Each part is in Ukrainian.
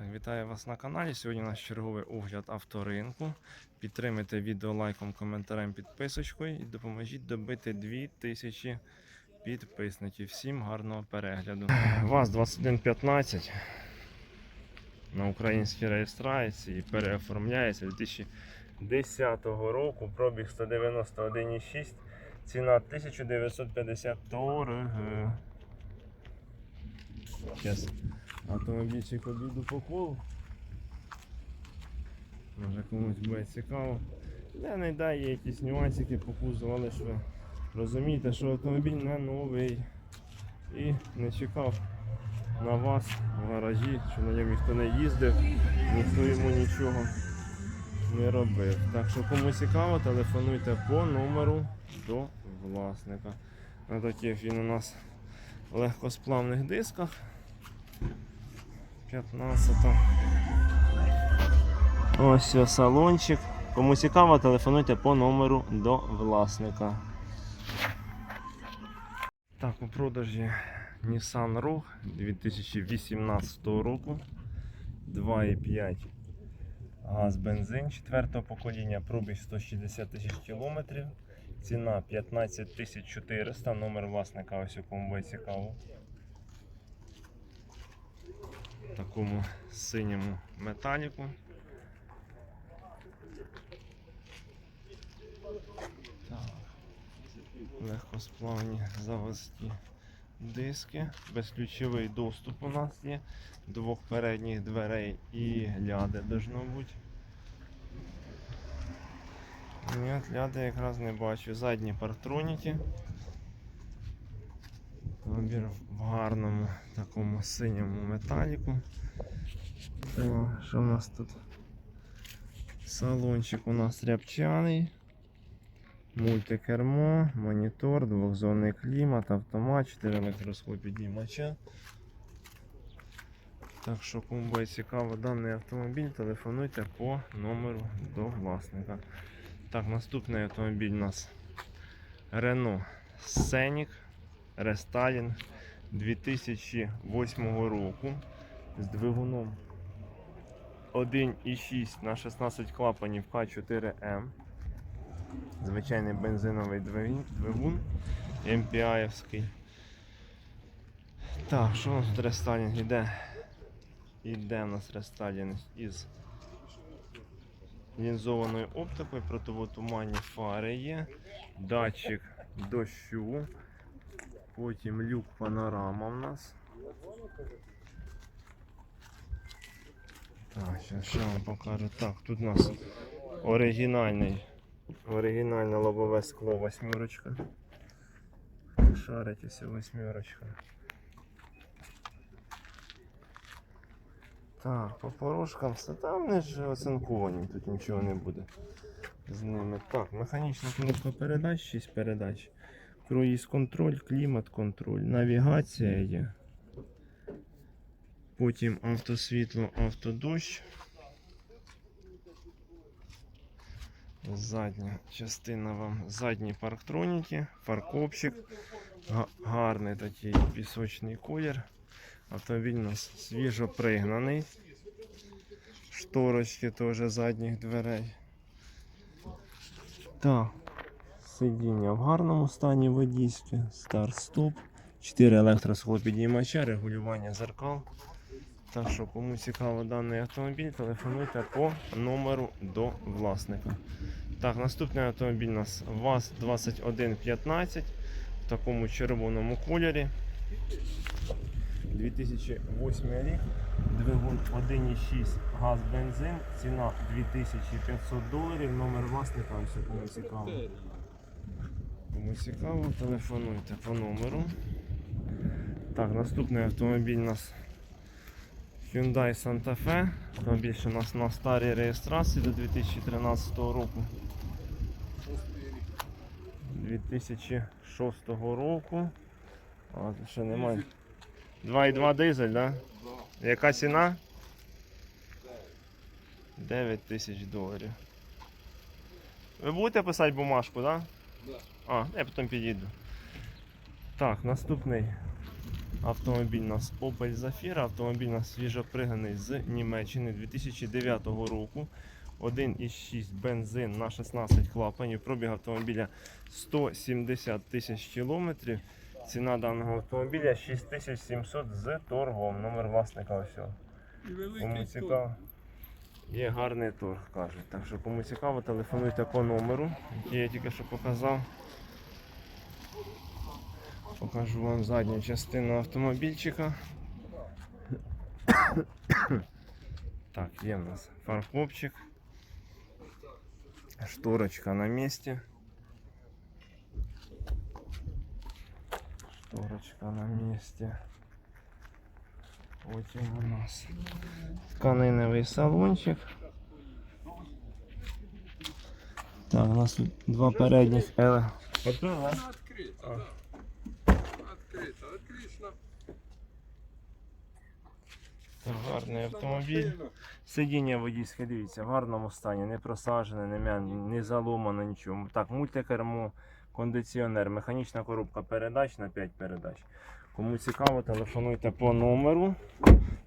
Так, вітаю вас на каналі. Сьогодні у нас черговий огляд авторинку. Підтримайте відео лайком, коментарем, підписочкою і допоможіть добити 2000 підписників. Всім гарного перегляду. ВАЗ-2115 на українській реєстрації переоформляється 2010 року. Пробіг 191,6, ціна 1950 торги. Зараз автомобільчик обійду по колу. Може комусь буде цікаво. Де не є якісь нюансики по кузову, але ж ви розумієте, що автомобіль не новий і не чекав на вас в гаражі, що на ньому ніхто не їздив, ніхто йому нічого не робив. Так що кому цікаво, телефонуйте по номеру до власника. На таких він у нас легкосплавних дисках. 15. Ось о, салончик. Кому цікаво, телефонуйте по номеру до власника. Так, у продажі Nissan Rogue 2018 року. 2,5 газ бензин 4 покоління, пробіг 160 тисяч кілометрів. Ціна 15 400, номер власника ось у кому буде цікаво. Такому синьому металіку. Так. Легкосплавні заводські диски. Безключовий доступ у нас є. Двох передніх дверей і ляди должно бути. Ні, ляди якраз не бачу. Задні парктроніки. Автомобіль в гарному такому синьому металіку. О, що у нас тут? Салончик у нас рябчаний. Мультикермо, монітор, двохзонний клімат, автомат, 4 електросклопіднімача. Так що, кому буде цікаво даний автомобіль, телефонуйте по номеру до власника. Так, наступний автомобіль у нас Renault Scenic Restyling 2008 року з двигуном 1,6 на 16 клапанів К4М. Звичайний бензиновий двигун, двигун MPI-овський. Так, що у нас тут рестайлінг іде? Іде у нас рестайлінг із лінзованою оптикою, противотуманні фари є, датчик дощу, потім люк панорама у нас. Так, ще вам покажу. Так, тут у нас оригінальний, оригінальне лобове скло восьмерочка. Шарить усе восьмерочка. Так, по порожкам все там вони ж оцинковані, тут нічого не буде з ними. Так, механічна коробка передач, 6 передач. Круїз контроль, клімат контроль, навігація є. Потім автосвітло, автодощ. Задня частина вам задні парктроніки, фаркопчик, га- гарний такий пісочний колір. Автомобіль у нас свіжо пригнаний. Шторочки теж задніх дверей. Так, сидіння в гарному стані водійське, старт-стоп, 4 електросхлопідіймача, регулювання зеркал. Так що, кому цікаво даний автомобіль, телефонуйте по номеру до власника. Так, наступний автомобіль у нас ВАЗ-2115 в такому червоному кольорі. 2008 рік, двигун 1,6 газ бензин, ціна 2500 доларів, номер власника, ось кому цікаво. Кому цікаво, телефонуйте по номеру. Так, наступний автомобіль у нас Hyundai Santa Fe. Автомобіль ще у нас на старій реєстрації до 2013 року. 2006 року. А, ще немає. 2,2 дизель, да? Яка ціна? 9 тисяч доларів. Ви будете писати бумажку, так? Да? Да. А, я потім підійду. Так, наступний Автомобіль у нас Opel Zafira, автомобіль у нас свіжопригнаний з Німеччини 2009 року. 1,6 бензин на 16 клапанів. Пробіг автомобіля 170 тисяч кілометрів. Ціна даного автомобіля 6700 з торгом. Номер власника ось. великий Кому цікаво. Є гарний торг, кажуть. Так що кому цікаво, телефонуйте по номеру, який я тільки що показав. Покажу вам задню частину автомобільчика. Так, є в нас фаркопчик. Шторочка на місці. Шторочка на місці. Потім у нас тканиновий салончик. Так, у нас тут два передніх еле. Открила? Вона відкрита. А. Гарний автомобіль. Сидіння водійське, дивіться, в гарному стані, не просажене, не, м'я- не заломано нічого. Так, мультикермо, кондиціонер, механічна коробка передач на 5 передач. Кому цікаво, телефонуйте по номеру.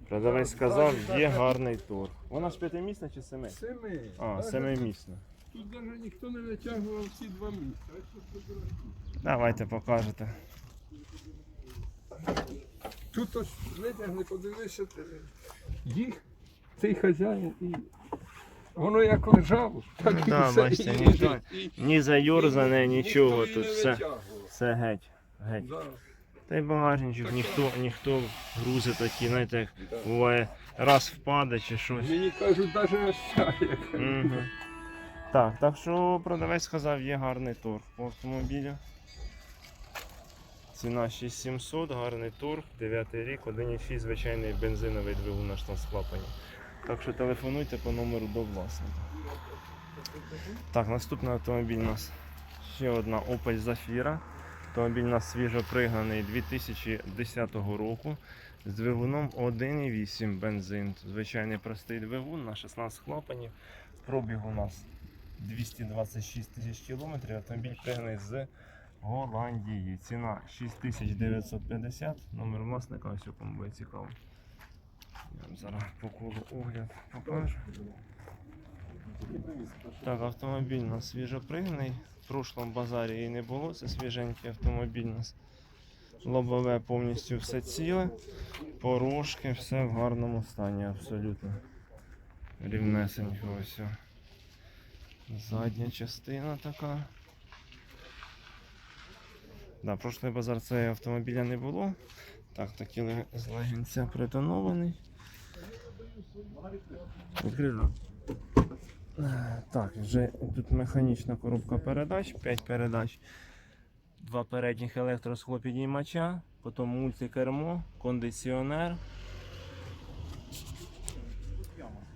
Продавець сказав, є гарний торг. Вона ж п'ятимісна чи семи? Семи. А, семимісна. Тут навіть ніхто не витягував ці два місця. Давайте покажете. Тут ось витягни, подивися. Їх, цей хазяїн і воно як лежало, так і Да, все бачите, і лежить. І Ні нічого тут все, все геть. геть. Да, Та й багажничок, Так ніхто, ніхто грузи такі, знаєте, як да. буває, раз впаде чи щось. Мені кажуть, навіть. Угу. Так, так що продавець сказав, є гарний торг по автомобілю. Ціна 6700, гарний торг, 9 рік, 1,6 звичайний бензиновий двигун на штанцклапані. Так що телефонуйте по номеру до власника. Так, наступний автомобіль у нас ще одна Opel Zafira. Автомобіль у нас свіжопригнаний 2010 року з двигуном 1,8 бензин. Звичайний простий двигун на 16 клапанів. Пробіг у нас 226 тисяч кілометрів. Автомобіль пригнаний з Голландії. Ціна 6950. Номер власника, ось кому буде цікаво. Я вам зараз по колу огляд покажу. Так, автомобіль у нас свіжопригнаний. В прошлому базарі її не було, це свіженький автомобіль у нас. Лобове повністю все ціле, порожки, все в гарному стані абсолютно. Рівнесенько ось. Задня частина така. Да, прошлий базар цього автомобіля не було. Так, такі ле- з легінця притонований. Відкрито. Е, Так, вже тут механічна коробка передач, 5 передач, два передніх електросхлопідіймача, потім мультикермо, кондиціонер.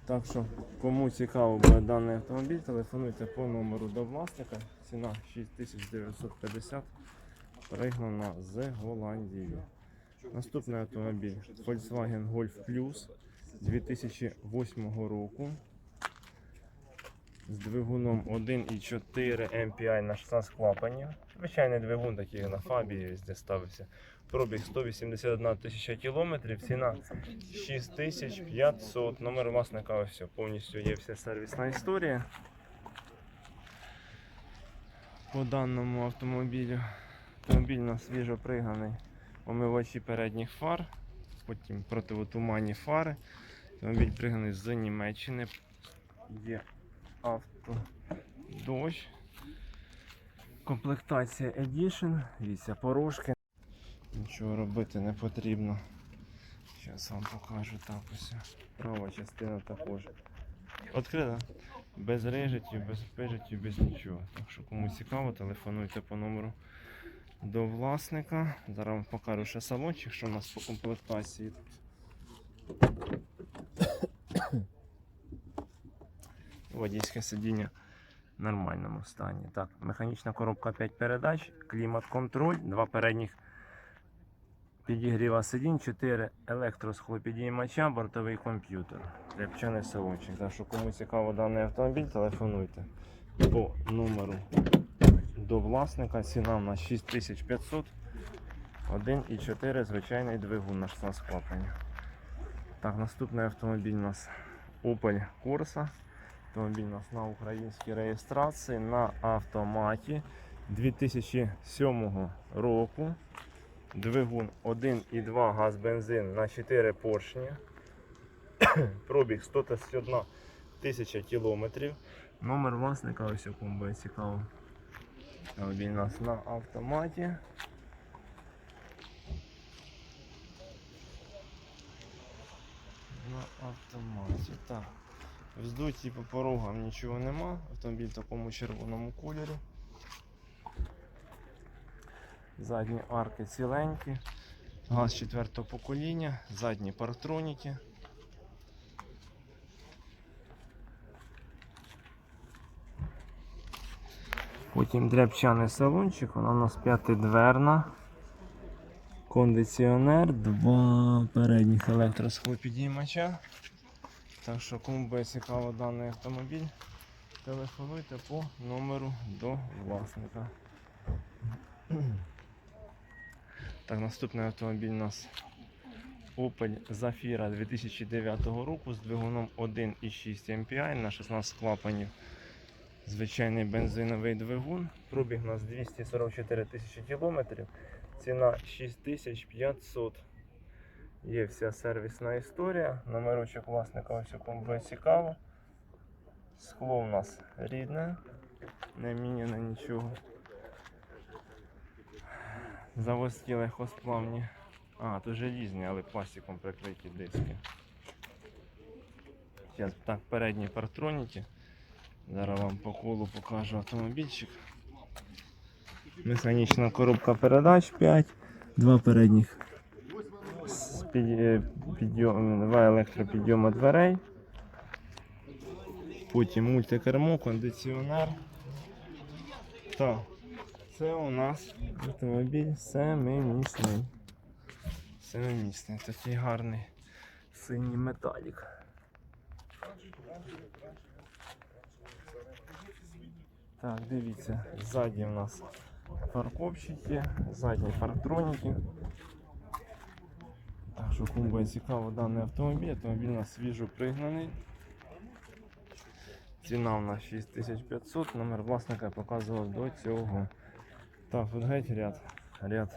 Так що, кому цікаво буде даний автомобіль, телефонуйте по номеру до власника. Ціна 6950, пригнана з Голландії. Наступний автомобіль Volkswagen Golf Plus 2008 року з двигуном 1,4 MPI на 16 клапанів. Звичайний двигун такий на фабі де ставився. Пробіг 181 тисяча кілометрів, ціна 6500. Номер власника ось повністю є вся сервісна історія. По даному автомобілю. Автомобіль нас свіжо приганий. Омивачі передніх фар, потім противотуманні фари. Автомобіль приганий з Німеччини. Є авто дощ. Комплектація Edition. Дивіться, порожки. Нічого робити не потрібно. Зараз вам покажу так ось. Права частина також. Відкрита. Без режетів, без пижетів, без нічого. Так що кому цікаво, телефонуйте по номеру до власника. Зараз вам покажу ще салончик, що у нас по комплектації. Водійське сидіння в нормальному стані. Так, механічна коробка 5 передач, клімат-контроль, два передніх підігріва сидінь, 4 електросхлопідіймача, бортовий комп'ютер. Рябчаний салончик. Так що кому цікаво даний автомобіль, телефонуйте по номеру до власника. Ціна у нас 6500. 1,4 звичайний двигун на 16 клапанів. Так, наступний автомобіль у нас Opel Corsa. Автомобіль у нас на українській реєстрації на автоматі 2007 року. Двигун 1,2 газ бензин на 4 поршні. Пробіг 131 тисяча кілометрів. Номер власника ось у кому буде цікаво. Автомобіль у нас на автоматі. На автоматі. Так. Вздуті по порогам нічого нема. Автомобіль в такому червоному кольорі. Задні арки ціленькі. Газ четвертого покоління, задні парктроніки. Потім дрябчаний салончик, вона у нас п'ятидверна. Кондиціонер, два передніх електросхлопідіймача. Так що кому буде цікаво даний автомобіль, телефонуйте по номеру до власника. Так, наступний автомобіль у нас Opel Zafira 2009 року з двигуном 1,6 MPI на 16 клапанів. Звичайний бензиновий двигун. Пробіг у нас 244 тисячі кілометрів. Ціна 6500. Є вся сервісна історія. Номерочок власника ось кому буде цікаво. Скло у нас рідне, не міняно нічого. Заводські легкосплавні. А, тут желізні, але пластиком прикриті диски. Зараз так, передні партроніки. Зараз вам по колу покажу автомобільчик. Механічна коробка передач 5, два передніх підйом, два електропідйома дверей. Потім мультикермо, кондиціонер. Так, це у нас автомобіль семимісний. Семимісний, такий гарний синій металік. Так, дивіться, ззаді у нас парковщики, задні парктроніки. Так що кому буде цікаво даний автомобіль, автомобіль у нас свіжо пригнаний. Ціна у нас 6500, номер власника я показував до цього. Так, тут геть ряд. Ряд